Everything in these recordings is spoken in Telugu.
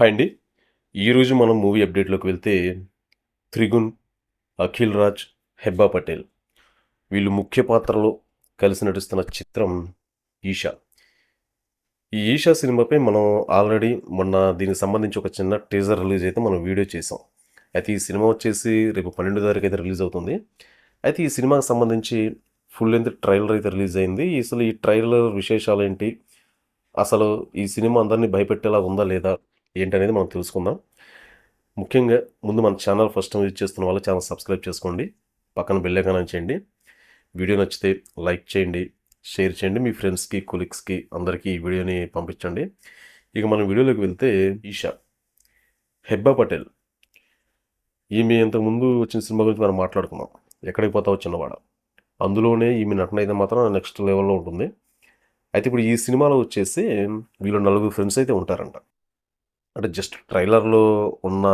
హాయ్ అండి. ఈరోజు మనం మూవీ అప్డేట్లోకి వెళ్తే త్రిగుణ్ అఖిల్ రాజ్ హెబ్బా పటేల్ వీళ్ళు ముఖ్య పాత్రలో కలిసి నటిస్తున్న చిత్రం ఈషా. ఈ ఈషా సినిమాపై మనం ఆల్రెడీ మొన్న దీనికి సంబంధించి ఒక చిన్న టీజర్ రిలీజ్ అయితే మనం వీడియో చేసాం అయితే ఈ సినిమా వచ్చేసి రేపు పన్నెండు తారీఖు అయితే రిలీజ్ అవుతుంది. అయితే ఈ సినిమాకి సంబంధించి ఫుల్ లెంత్ ట్రైలర్ అయితే రిలీజ్ అయింది. అసలు ఈ ట్రైలర్ విశేషాలు ఏంటి? అసలు ఈ సినిమా అందరినీ భయపెట్టేలా ఉందా లేదా? ఏంటనేది మనం తెలుసుకుందాం. ముఖ్యంగా ముందు మన ఛానల్ ఫస్ట్ టైం యూజ్ చేస్తున్న వాళ్ళు ఛానల్ సబ్స్క్రైబ్ చేసుకోండి. పక్కన బెల్లైకాన్ చేయండి. వీడియో నచ్చితే లైక్ చేయండి షేర్ చేయండి. మీ ఫ్రెండ్స్కి కొలీగ్స్కి అందరికీ ఈ వీడియోని పంపించండి. ఇక మనం వీడియోలోకి వెళ్తే ఈషా హెబ్బా పటేల్. ఈమె ఇంతకుముందు వచ్చిన సినిమా గురించి మనం మాట్లాడుకున్నాం ఎక్కడికి పోతావు చిన్నవాడ? అందులోనే ఈమె నటన అయితే మాత్రం నెక్స్ట్ లెవెల్లో ఉంటుంది. అయితే ఇప్పుడు ఈ సినిమాలో వచ్చేసి వీళ్ళు నలుగురు ఫ్రెండ్స్ అయితే ఉంటారంట. అంటే జస్ట్ ట్రైలర్లో ఉన్న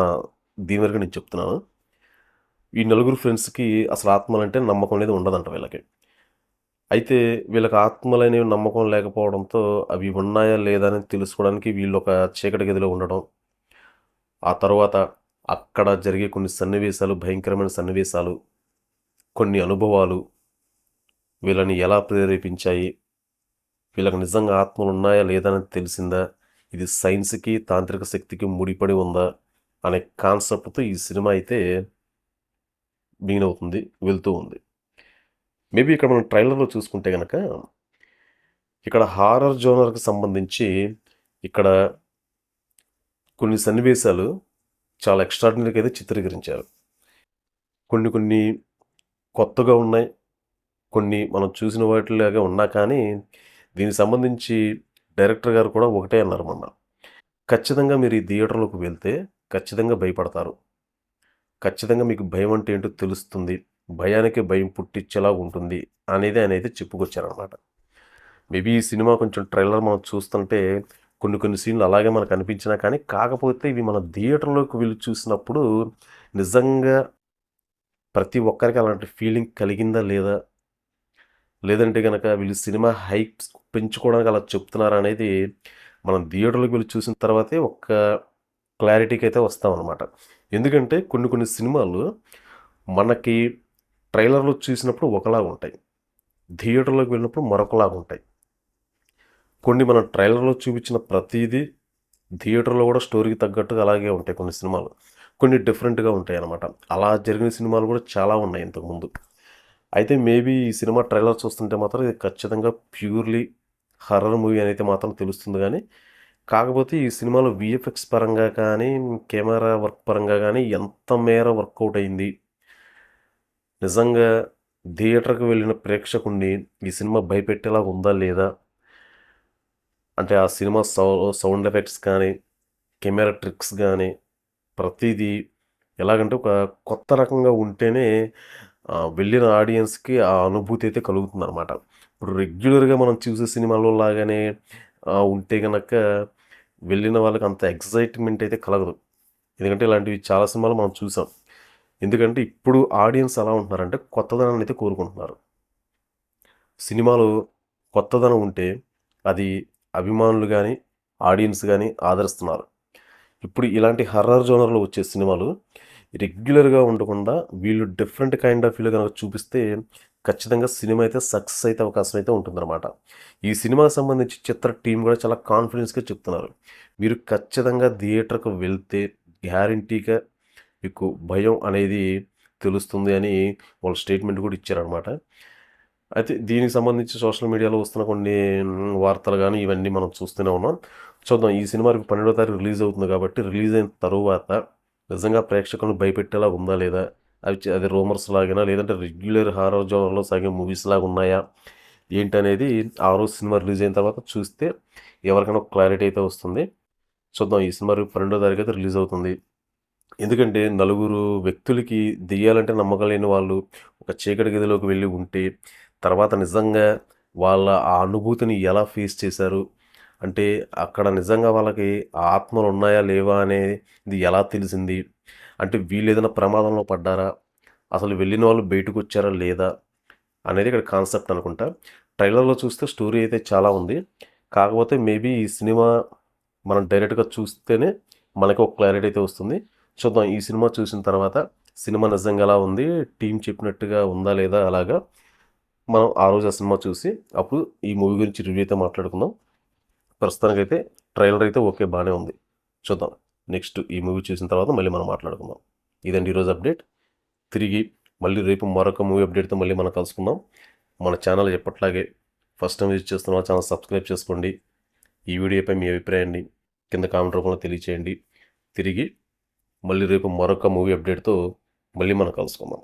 దీని వరకు నేను చెప్తున్నాను. ఈ నలుగురు ఫ్రెండ్స్కి అసలు ఆత్మలంటే నమ్మకం అనేది ఉండదంట వీళ్ళకి. అయితే వీళ్ళకి ఆత్మలనే నమ్మకం లేకపోవడంతో అవి ఉన్నాయా లేదా అని తెలుసుకోవడానికి వీళ్ళు ఒక చీకటి గదిలో ఉండడం ఆ తర్వాత అక్కడ జరిగే కొన్ని సన్నివేశాలు భయంకరమైన సన్నివేశాలు కొన్ని అనుభవాలు వీళ్ళని ఎలా ప్రేరేపించాయి వీళ్ళకి నిజంగా ఆత్మలు ఉన్నాయా లేదా అని తెలిసిందా ఇది సైన్స్కి తాంత్రిక శక్తికి ముడిపడి ఉందా అనే కాన్సెప్ట్తో ఈ సినిమా అయితే బిగిన్ అవుతుంది వెళ్తూ ఉంది. మేబీ ఇక్కడ మనం ట్రైలర్లో చూసుకుంటే కనుక ఇక్కడ హారర్ జోనర్కి సంబంధించి ఇక్కడ కొన్ని సన్నివేశాలు చాలా ఎక్స్ట్రాడినరీగా అయితే చిత్రీకరించారు. కొన్ని కొన్ని కొత్తగా ఉన్నాయి కొన్ని మనం చూసిన వాటిలాగా ఉన్నా కానీ దీనికి సంబంధించి డైరెక్టర్ గారు కూడా ఒకటే అన్నారు మొన్న. ఖచ్చితంగా మీరు ఈ థియేటర్లోకి వెళ్తే ఖచ్చితంగా భయపడతారు. ఖచ్చితంగా మీకు భయం అంటే ఏంటో తెలుస్తుంది. భయానికి భయం పుట్టించేలా ఉంటుంది అనేది ఆయన అయితే చెప్పుకొచ్చారనమాట మేబీ ఈ సినిమా కొంచెం ట్రైలర్ మనం చూస్తుంటే కొన్ని కొన్ని సీన్లు అలాగే మనకు అనిపించినా కానీ కాకపోతే ఇవి మన థియేటర్లోకి వెళ్ళి చూసినప్పుడు నిజంగా ప్రతి ఒక్కరికి అలాంటి ఫీలింగ్ కలిగిందా లేదా లేదంటే కనుక వీళ్ళు సినిమా హైప్ పెంచుకోవడానికి అలా చెప్తున్నారు అనేది మనం థియేటర్లోకి వెళ్ళి చూసిన తర్వాతే ఒక్క క్లారిటీకి అయితే వస్తామన్నమాట. ఎందుకంటే కొన్ని కొన్ని సినిమాలు మనకి ట్రైలర్లో చూసినప్పుడు ఒకలాగా ఉంటాయి. థియేటర్లోకి వెళ్ళినప్పుడు మరొకలాగా ఉంటాయి. కొన్ని మనం ట్రైలర్లో చూపించిన ప్రతిదీ థియేటర్లో కూడా స్టోరీకి తగ్గట్టుగా అలాగే ఉంటాయి కొన్ని సినిమాలు. కొన్ని డిఫరెంట్గా ఉంటాయి అన్నమాట అలా జరిగిన సినిమాలు కూడా చాలా ఉన్నాయి ఇంతకుముందు. అయితే మేబీ ఈ సినిమా ట్రైలర్ చూస్తుంటే మాత్రం ఇది ఖచ్చితంగా ప్యూర్లీ హర్రర్ మూవీ అనేది మాత్రం తెలుస్తుంది కానీ కాకపోతే ఈ సినిమాలో విఎఫ్ఎక్స్ పరంగా కానీ కెమెరా వర్క్ పరంగా కానీ ఎంత మేర వర్కౌట్ అయింది. నిజంగా థియేటర్కి వెళ్ళిన ప్రేక్షకుడిని ఈ సినిమా భయపెట్టేలా ఉందా లేదా? అంటే ఆ సినిమా సౌ సౌండ్ ఎఫెక్ట్స్ కానీ కెమెరా ట్రిక్స్ కానీ ప్రతిదీ ఎలాగంటే ఒక కొత్త రకంగా ఉంటేనే వెళ్ళిన ఆడియన్స్కి ఆ అనుభూతి అయితే కలుగుతుంది అనమాట ఇప్పుడు రెగ్యులర్గా మనం చూసే సినిమాలో లాగానే ఉంటే కనుక వెళ్ళిన వాళ్ళకి అంత ఎక్సైట్మెంట్ అయితే కలగదు. ఎందుకంటే ఇలాంటివి చాలా సినిమాలు మనం చూసాం. ఎందుకంటే ఇప్పుడు ఆడియన్స్ ఎలా ఉంటున్నారంటే కొత్తదనాన్ని అయితే కోరుకుంటున్నారు. సినిమాలో కొత్తదనం ఉంటే అది అభిమానులు కానీ ఆడియన్స్ కానీ ఆదరిస్తున్నారు. ఇప్పుడు ఇలాంటి హర్రర్ జోనర్లో వచ్చే సినిమాలు రెగ్యులర్గా ఉండకుండా వీళ్ళు డిఫరెంట్ కైండ్ ఆఫ్ ఫీల్ కనుక చూపిస్తే ఖచ్చితంగా సినిమా అయితే సక్సెస్ అయితే అవకాశం అయితే ఉంటుందన్నమాట. ఈ సినిమాకి సంబంధించి చిత్ర టీం కూడా చాలా కాన్ఫిడెన్స్గా చెప్తున్నారు. మీరు ఖచ్చితంగా థియేటర్కు వెళ్తే గ్యారంటీగా మీకు భయం అనేది తెలుస్తుంది అని వాళ్ళు స్టేట్మెంట్ కూడా ఇచ్చారనమాట అయితే దీనికి సంబంధించి సోషల్ మీడియాలో వస్తున్న కొన్ని వార్తలు కానీ ఇవన్నీ మనం చూస్తూనే ఉన్నాం. చూద్దాం ఈ సినిమా పన్నెండో తారీఖు రిలీజ్ అవుతుంది కాబట్టి రిలీజ్ అయిన తరువాత నిజంగా ప్రేక్షకులను భయపెట్టేలా ఉందా లేదా? అవి అది రూమర్స్ లాగానా? లేదంటే రెగ్యులర్ హారర్ జోనర్లో సాగే మూవీస్ లాగా ఉన్నాయా? ఏంటనేది ఆ రోజు సినిమా రిలీజ్ అయిన తర్వాత చూస్తే ఎవరికైనా ఒక క్లారిటీ అయితే వస్తుంది. చూద్దాం ఈ సినిమా రేపు పన్నెండో తారీఖు అయితే రిలీజ్ అవుతుంది. ఎందుకంటే నలుగురు వ్యక్తులకి దెయ్యాలంటే నమ్మకం లేని వాళ్ళు ఒక చీకటి గదిలోకి వెళ్ళి ఉంటే తర్వాత నిజంగా వాళ్ళ ఆ అనుభూతిని ఎలా ఫేస్ చేశారు? అంటే అక్కడ నిజంగా వాళ్ళకి ఆత్మలు ఉన్నాయా లేవా అనేది ఎలా తెలిసింది? అంటే వీళ్ళు ఏదైనా ప్రమాదంలో పడ్డారా? అసలు వెళ్ళిన వాళ్ళు బయటకు వచ్చారా లేదా? అనేది ఇక్కడ కాన్సెప్ట్ అనుకుంటా. ట్రైలర్లో చూస్తే స్టోరీ అయితే చాలా ఉంది. కాకపోతే మేబీ ఈ సినిమా మనం డైరెక్ట్గా చూస్తేనే మనకి ఒక క్లారిటీ అయితే వస్తుంది. చూద్దాం. ఈ సినిమా చూసిన తర్వాత సినిమా నిజంగా ఎలా ఉంది? టీం చెప్పినట్టుగా ఉందా లేదా? అలాగా మనం ఆ రోజు ఆ సినిమా చూసి అప్పుడు ఈ మూవీ గురించి రివ్యూ అయితే మాట్లాడుకుందాం. ప్రస్తుతానికైతే ట్రైలర్ అయితే ఓకే బాగానే ఉంది. చూద్దాం. నెక్స్ట్ ఈ మూవీ చూసిన తర్వాత మళ్ళీ మనం మాట్లాడుకుందాం. ఇదండి ఈరోజు అప్డేట్. తిరిగి మళ్ళీ రేపు మరొక మూవీ అప్డేట్తో మళ్ళీ మనం కలుసుకుందాం. మన ఛానల్ ఎప్పట్లాగే ఫస్ట్ టైం విజిట్ చేస్తున్న ఛానల్ సబ్స్క్రైబ్ చేసుకోండి. ఈ వీడియోపై మీ అభిప్రాయాన్ని కింద కామెంట్ రూపంలో తెలియచేయండి. తిరిగి మళ్ళీ రేపు మరొక మూవీ అప్డేట్తో మళ్ళీ మనం కలుసుకుందాం.